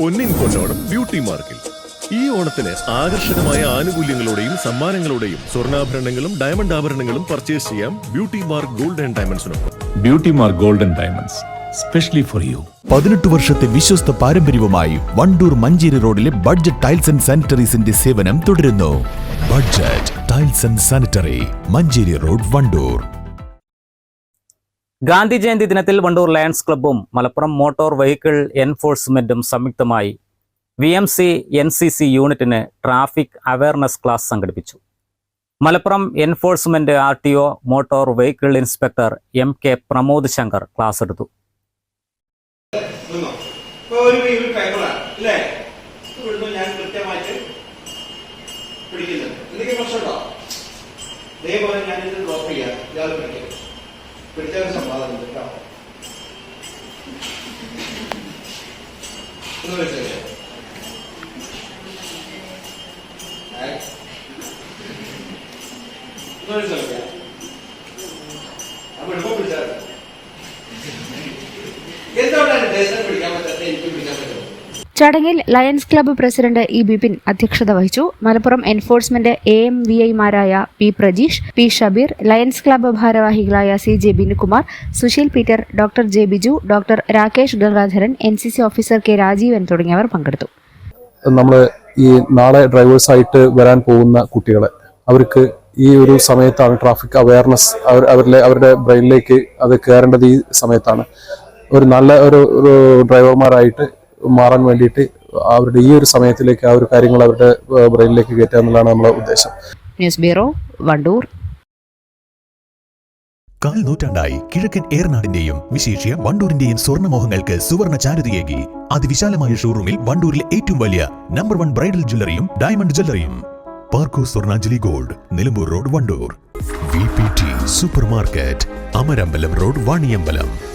പൊന്നിൻ കൊണ്ടോടം beauty മാർക്കിൽ. ഈ ഓണത്തിന് ആകർഷകമായ ആനുകൂല്യങ്ങളോടെയും സമ്മാനങ്ങളോടെയും സ്വർണാഭരണങ്ങളും ഡയമണ്ട് ആഭരണങ്ങളും പർച്ചേസ് ചെയ്യാം beauty mark gold and ഡയമണ്ട്സിനൊപ്പം Beauty Mark Gold and diamonds specially for you പതിനെട്ട് വർഷത്തെ വിശ്വസ്ത പാരമ്പര്യവുമായി വണ്ടൂർ മഞ്ചേരി റോഡിലെ ബഡ്ജറ്റ് ടൈൽസ് ആൻഡ് സാനിറ്ററീസിന്റെ സേവനം തുടരുന്നു. Budget tiles and sanitary Manjeri road Wandoor. Gandhi Jayanti ദിനത്തിൽ വണ്ടൂർ ലയൺസ് ക്ലബ്ബും മലപ്പുറം മോട്ടോർ വെഹിക്കിൾ എൻഫോഴ്സ്മെന്റും സംയുക്തമായി V M C N C C യൂണിറ്റിന് ട്രാഫിക് അവയർനെസ് ക്ലാസ് സംഘടിപ്പിച്ചു. Malappuram enforcement R T O motor vehicle inspector M K Pramod Shankar class എടുത്തു. ഇതേപോലെ ഞാൻ ഇത് ഡ്രോപ്പ് ചെയ്യാം. ഇയാൾ പിടിക്കും പിടിച്ചാൽ സമ്പാദനം കേട്ടോ ഒന്ന് വെച്ചേക്ക്. ഏ? ഒന്ന് വെച്ചേക്ക്. അപ്പൊ എടുക്കുമ്പോ പിടിച്ചാൽ മതി. എന്തുകൊണ്ടാണ് ദേശം പിടിക്കാൻ പറ്റാത്ത എനിക്ക് പിടിക്കാൻ പറ്റുന്നത് ചടങ്ങിൽ Lions club president E Bipin അധ്യക്ഷത വഹിച്ചു. Malappuram enforcement A M V ഐമാരായ P Prajeesh P Shabeer Lions club ഭാരവാഹികളായ C J Binukumar Susheel Peter doctor J Biju doctor Rakesh Gangadharan N C C officer K Rajeevan തുടങ്ങിയവർ പങ്കെടുത്തു. നമ്മൾ ഈ നാളെ ഡ്രൈവേഴ്സായിട്ട് വരാൻ പോകുന്ന കുട്ടികളെ അവർക്ക് ഈ ഒരു സമയത്താണ് ട്രാഫിക് അവയർനെസ് അവർ അവരിലെ അവരുടെ ബ്രെയിനിലേക്ക് അത് കയറേണ്ടത് ഈ സമയത്താണ്. ഒരു നല്ല ഒരു ഒരു ഡ്രൈവർമാരായിട്ട് മാറാൻ വേണ്ടിയിട്ട് അവരുടെ ഈ ഒരു സമയത്തിലേക്ക് ആ ഒരു കാര്യങ്ങൾ അവരുടെ ബ്രെയിനിലേക്ക് കയറ്റുക എന്നുള്ളതാണ് നമ്മുടെ ഉദ്ദേശം. News bureau Wandoor. കാൽ നൂറ്റാണ്ടായി കിഴക്കൻ ഏറനാടിന്റെയും വിശേഷ്യ വണ്ടൂരിന്റെയും സ്വർണമോഹങ്ങൾക്ക് സുവർണ ചാരുതയേകി. അതിവിശാലമായ ഷോറൂമിൽ വണ്ടൂരിലെ ഏറ്റവും വലിയ നമ്പർ വൺ ബ്രൈഡൽ ജ്വല്ലറിയും diamond ജ്വല്ലറിയും. Parco Swarnanjali gold Nilambur road Wandoor. V P T super market Amarambalam road Vaniyambalam.